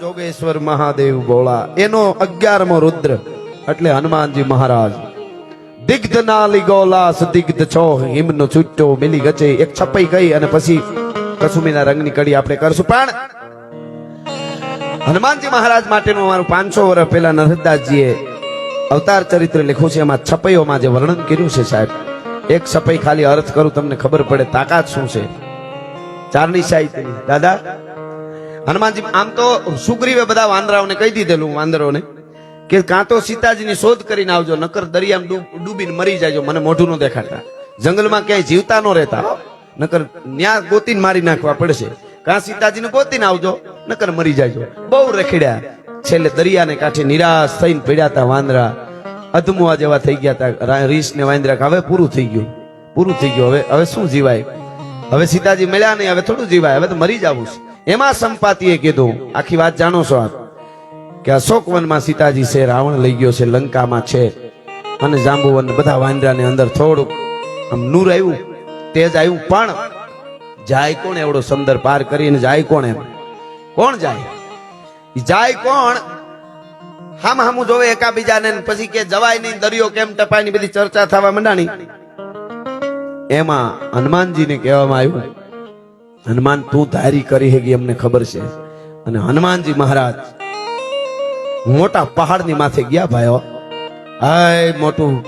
જોગેશ્વર મહાદેવ બોળા એનો અગિયારમો રુદ્ર એટલે હનુમાનજી મહારાજ દિગ્ધ નાલી ગોલાસ દિગ્ધ છો હિમનો છૂટો મિલી ગચે એક છપાઈ ગઈ અને પછી કસુમીના રંગની કડી આપણે કરશું પણ હનુમાનજી મહારાજ માટેનું અમારું પાંચસો વર્ષ પહેલા નરદાસજીએ અવતાર ચરિત્ર લખ્યું છે એમાં છપાઈઓમાં જે વર્ણન કર્યું છે સાહેબ એક છપાઈ ખાલી અર્થ કરું તમને ખબર પડે, તાકાત શું છે? ચારની સાહિત્યની દાદા? હનુમાનજી, આમ તો સુગ્રીવે બધા વાંદરાઓને કહી દીધેલું, વાંદરોને, કે કાં તો સીતાજીની શોધ કરીને આવજો, નકર દરિયામાં ડૂબીને મરી જાયજો મને મોઢું ન દેખાડતા. જંગલમાં ક્યાંય જીવતા ન રહેતા, નકર ન્યા ગોતીને મારી નાખવા પડશે. કાં સીતાજીને ગોતીને આવજો, નકર મરી જાયજો બહુ રખડ્યા. છેલ્લે દરિયાને કાંઠે નિરાશ થઈને પડ્યા હતા વાંદરા. અધમુઆ જેવા થઈ ગયા હતા રીસ ને વાંદરા હવે પૂરું થઈ ગયું, પૂરું થઈ ગયું. હવે હવે શું જીવાય? હવે સીતાજી મળ્યા નહીં, હવે થોડું જીવાય, હવે તો મરી જવું છે. એમાં સંપાતીએ કીધું, આખી વાત જાણો છો આપ, કે અશોકવનમાં સીતાજી છે, રાવણ લઈ ગયો છે, લંકામાં છે, અને જાંબુવન બધા વાંદરાને અંદર થોડુંક આમ નૂર આવ્યું, તેજ આવ્યું, પણ જાય કોણ એવડો સમંદર પાર કરીને, જાય કોણ એમ? કોણ જાય? જાય કોણ? હામ હામું જોવે એકાબીજાને પછી કે જવાય નહીં, દરિયો કેમ ટપાયની બધી ચર્ચા થવા માંડાણી. એમાં હનુમાનજીને કહેવામાં આવ્યું હનુમાન, તું ધારી કરી હેગી અમને ખબર છે? અને હનુમાનજી મહારાજ મોટા પહાડની માથે ગયા ભાઈઓ હાય, મોટું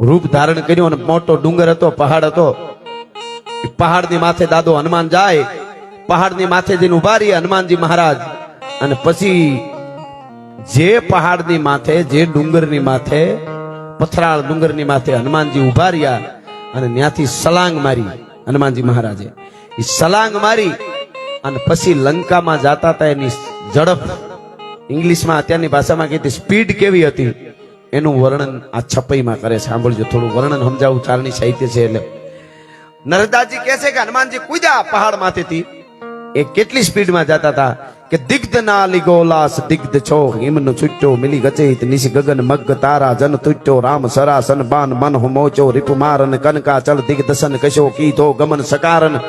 રૂપ ધારણ કર્યું અને મોટો ડુંગર હતો, પહાડ હતો. પહાડની માથે દાદો હનુમાન જાય, પહાડની માથે જઈને ઊભા રહીએ, હનુમાનજી મહારાજ. અને પછી જે પહાડની માથે, જે ડુંગરની માથે, પથરાળ ડુંગરની માથે હનુમાનજી ઊભા રહ્યા અને ત્યાંથી સલાંગ મારી હનુમાનજી મહારાજે. એ સલાંગ મારી અને પછી લંકામાં જાતા હતા એની ઝડપ. ઇંગ્લિશમાં અત્યારની ભાષામાં કહેતી સ્પીડ કેવી હતી? એનું વર્ણન આ છપાઈમાં કરે છે. સાંભળજો, થોડું વર્ણન સમજાવું. ચારણી સાહિત્ય છે એટલે. નરદાજી કહે છે કે, હનુમાનજી કૂદ્યા પહાડમાંથી એ કેટલી સ્પીડમાં જતા હતા? કે દિગ્ધ ના લીગોલાસ દિગ્ધ છો હિમનો છૂટ્યો, મિલી ગચેત, નિશ ગગન મગ, તારા જન તુટ્યો, રામ સરા સન બાન, મન મોચો રીપુ મારન કનકા ચલ દિગ્દશન કશો કીધો, ગમન સકારન.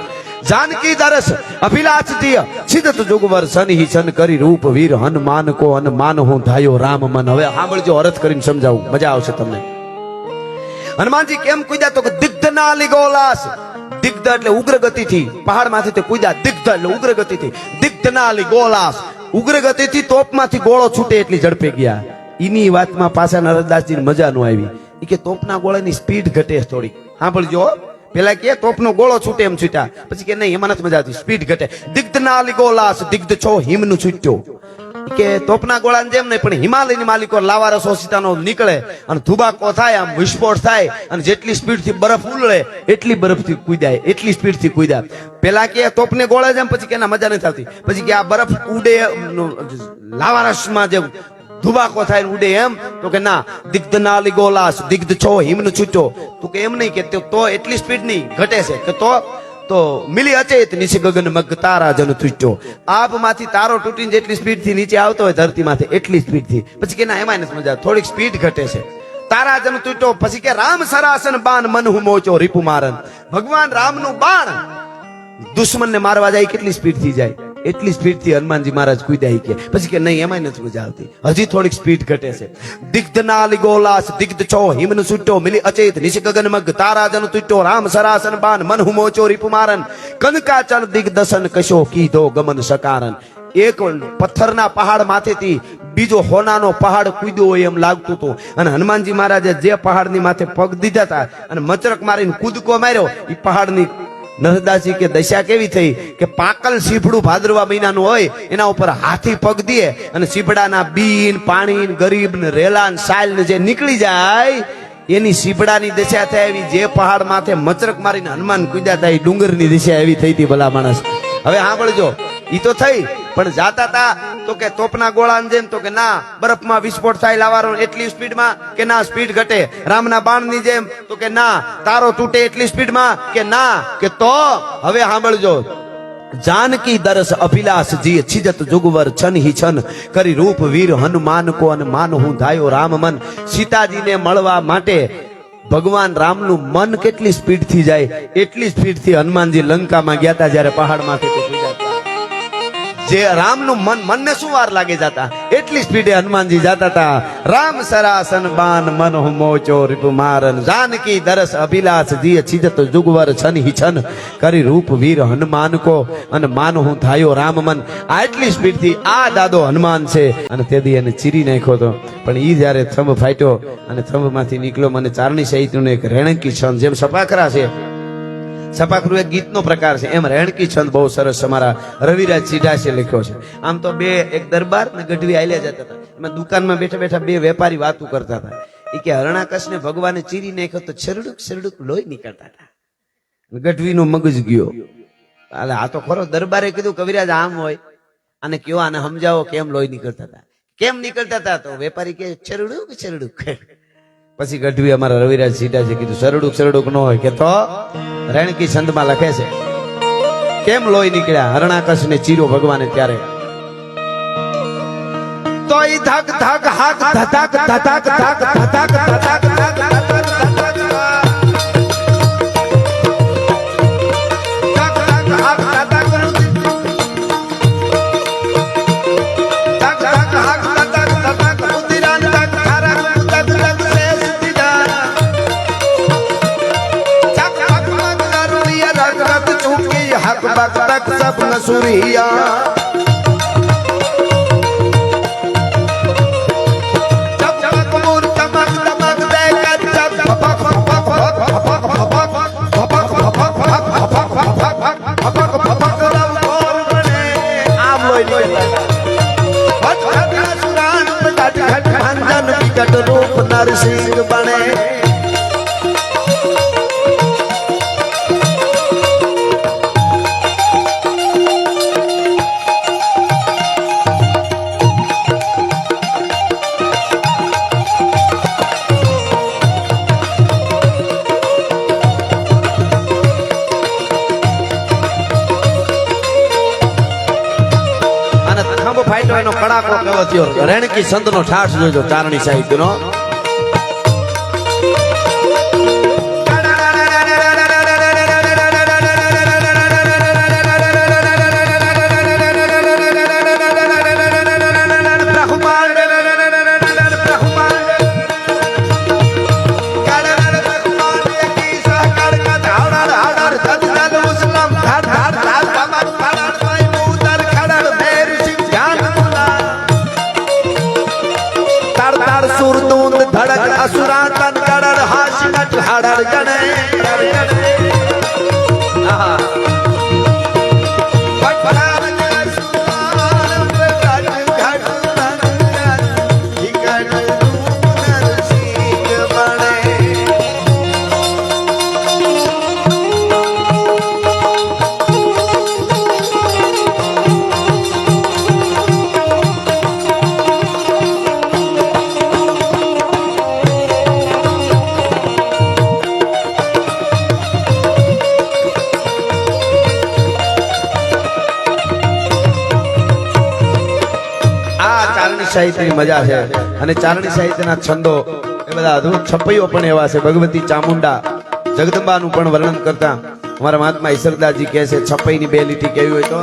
જાનકી દરસ અભિલાષ દિય છિદત જુગવર સન હિ છન કરી રૂપ વીર હનુમાન કો અન માન હું ધાયો રામ મન હવે સાંભળજો અર્થ કરીને સમજાવું મજા આવશે તમને હનુમાનજી કેમ કૂદ્યા તો દિગ્ધ ના લીગોલાસ દિગ્ધ એટલે ઉગ્ર ગતિથી પહાડમાંથી તે કૂદ્યા દિગ્ધ એટલે ઉગ્ર ગતિથી દિગ્ધ ના લીગોલાસ ઉગ્ર ગતિથી તોપમાંથી ગોળો છૂટે એટલી ઝડપે ગયા ઈની વાતમાં પાછા નરદાસજી મજા ન આવી કે તોપના ગોળાની સ્પીડ ઘટે થોડી સાંભળજો. પેલા કે, તોપનો ગોળો છૂટે એમ છૂટ્યા. પછી કે, નહીં, એમાં નથી મજા આવતી. સ્પીડ ઘટે. દિગ્ધ ના લીગોલાસ દિગ્ધ છો, હિમનું છૂટ્યો. કે, તોપના ગોળાની જેમ નહીં, પણ હિમાલયની માલિકો લાવારસ ઓસિતાનો નીકળે અને ધુબાકો થાય, આમ વિસ્ફોટ થાય અને જેટલી સ્પીડથી બરફ ઉલળે, એટલી બરફથી કૂદાય, એટલી સ્પીડથી કૂદ્યા પેલા કે, તોપને ગોળા જેમ, પછી કે એના મજા નથી આવતી. પછી કે, આ બરફ ઉડે લાવારસમાં જે ધુબાકો થાય ઉડે એમ? તો કે ના, દિગ્ધ ના લીગોલાસ દિગ્ધ છો, હિમનો છૂટો. તું કે એમ નહીં કે તો- એટલી સ્પીડ નહીં ઘટે છે. કે તો તો મિલી અચેત નીચે ગગન મગ તારા જન તૂટ્યો. આપમાંથી તારો તૂટીને જેટલી સ્પીડથી નીચે આવતો હોય ધરતીમાંથી એટલી સ્પીડથી પછી કે ના એમાં નથી મજા. થોડીક સ્પીડ ઘટે છે. તારા જન તૂટ્યો. પછી કે રામ સરાસન બાણ મન હું મોચો રીપુ મારન ભગવાન રામનું બાણ દુશ્મનને મારવા જાય, કેટલી સ્પીડથી જાય? એટલી સ્પીડથી હનુમાનજી મહારાજ કૂદ્યા કે. પછી કે નહીં એમાં નથી મજા આવતી. હજી થોડીક સ્પીડ ઘટે છે. દિગ્ધ નાલી ગોલાસ, દિગ્ધ છો, હિમન સુટ્યો મિલી અચેત નિશ ગગન મગ તારા જન તુટ્યો રામ સરાસન બાન, મન હું મોચો રીપુ મારન કનકા ચલ દિગ્દશન કશો કીધો ગમન સકારન. એક પથ્થરના પહાડ માથેથી બીજો હોનાનો પહાડ કૂદ્યો હોય એમ લાગતું હતું. અને હનુમાનજી મહારાજે જે પહાડની માથે પગ દીધા હતા અને મચરક મારીને કૂદકો માર્યો એ પહાડની નરદાસજી કે દશા કેવી થઈ? કે પાકલ સીફડું ભાદરવા મહિનાનું હોય, એના ઉપર હાથી પગ દે અને સીપડાના બીન પાણી ગરીબ ને રેલા ને જે નીકળી જાય, એની સીપડાની દશા થાય એવી, જે પહાડ માથે મચરક મારીને હનુમાન કૂદ્યા થાય ડુંગરની દિશા એવી થઈ હતી ભલા માણસ. હવે સાંભળજો, ઈ તો થઈ, પણ જાતા તા તો કે તોપના ગોળાની જેમ તો કે ના, બરફમાં વિસ્ફોટ થાય લાવારો એટલી સ્પીડમાં કે ના, સ્પીડ ઘટે. રામના બાણની જેમ તો કે ના, તારો તૂટે એટલી સ્પીડમાં કે ના, કે તો હવે સાંભળજો. જાનકી દરસ અભિલાષ છિજત જુગવર છન હિ છન. કરી રૂપ વીર હનુમાન કો અને માન હું ધાયો રામ મન. સીતાજીને મળવા માટે ભગવાન રામનું મન કેટલી સ્પીડથી જાય? એટલી સ્પીડથી હનુમાનજી લંકામાં ગયા હતા જ્યારે પહાડમાંથી. જે રામનું મન, મનને શું વાર લાગી જતા? એટલી સ્પીડે હનુમાનજી જતા હતા રામ સરાસન બાન મન મોચો રીપુ મારન. જાનકી દરસ અભિલાષ જીય છીજત જુગવર છન હિ છન. કરી રૂપ વીર હનુમાન કો અને માન હું થાયો રામ મન. આટલી સ્પીડથી આ દાદો હનુમાન છે. અને તેથી એને ચીરી નાખ્યો હતો પણ ઈ જ્યારે થંભ ફાટ્યો અને થંભમાંથી નીકળ્યો, મને ચારણી સહિતનું એક રેણકી છન જેમ સપાખરા છે. સપાખરું એક ગીતનો પ્રકાર છે. એમ રેણકી છંદ બહુ સરસ અમારા રવિરાજ ચીડાશે લખ્યો છે. આમ તો બે એક દરબાર ને ગઢવી આલ્યા જતા હતા. એમાં દુકાનમાં બેઠા બેઠા બે વેપારી વાતું કરતા હતા. એ કે હરણાકશને ભગવાને ચીરી નાખ્યો તો છરડુક છરડુક લોહી નીકળતા હતા. ગઢવીનો મગજ ગયો. એટલે આ તો ખરો દરબારે કીધું કવિરાજ, આમ હોય. અને કયો આને સમજાવો કેમ લોહી નીકળતા હતા. કેમ નીકળતા હતા તો વેપારી કે છરડુક છરડુક. પછી ગઢવી અમારા રવિરાજ સીટાજી કીધું સરડુક સરડુક ન હોય કે તો રેણકી છંદમાં લખે છે કેમ લોહી નીકળ્યા હરણાકશ ને ચીરો ભગવાને ત્યારે તો ઈ ધક ધક હાક ધક ધક ધક ધક ધક ધક ધક ધક ધક સુરિયા નરસિંહ બને કડાકો કહેવાયો રેણકી સંતનો ઠાઠ જોજો ચારણી સાહિત્યનો असुरा तन तडर हाशिमत हडर સાહિત્યની મજા છે અને ચારણી સાહિત્યના છંદો એ બધા અદભુત છપૈયો પણ એવા છે. ભગવતી ચામુંડા જગદંબાનું પણ વર્ણન કરતા અમારા મહાત્મા ઈશ્વરદાસજી કહે છે છપૈની બે લીટી કેવી હોય તો?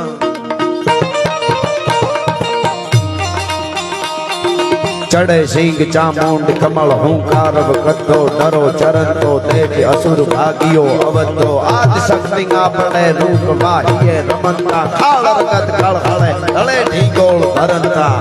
ચડે સિંહ ચામુંડ કમળ હુંકાર કદ્દો ડરો ચરંતો દેખ અસુર ભાગિયો અવધો. આદ શક્તિ આપણે રૂપ વાહીએ રમંતા ખાળ રગત કળ હળે હળે ઢીગોળ ધરંતા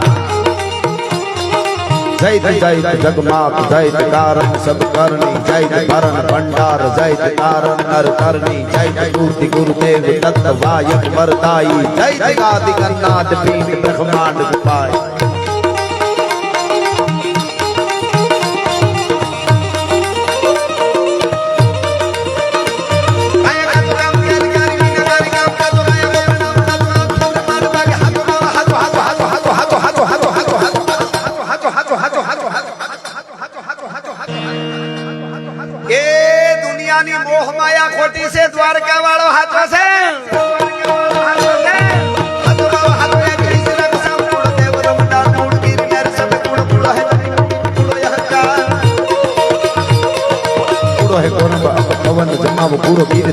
જૈત જૈત જગમાપ જૈત કારણ સબ કરણી જૈત ભરણ ભંડાર જૈત કારણ નર કરણી જૈત ગુરુતિ ગુરુદેવ દત્ત વાયક વરદાઈ જૈત ગાદિ ગન્નાથ પીઠ બ્રહ્માંડ ગુપાય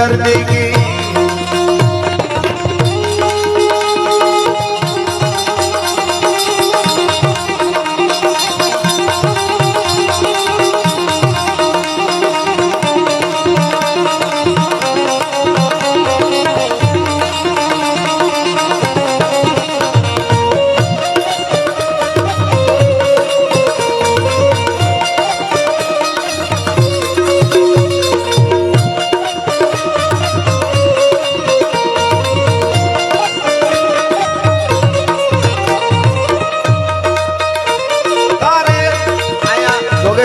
दर्दी दर्दी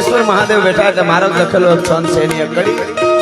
જોગેશ્વર મહાદેવ બેઠા છે. મારો લખેલો છંદ છે એની એક કડી.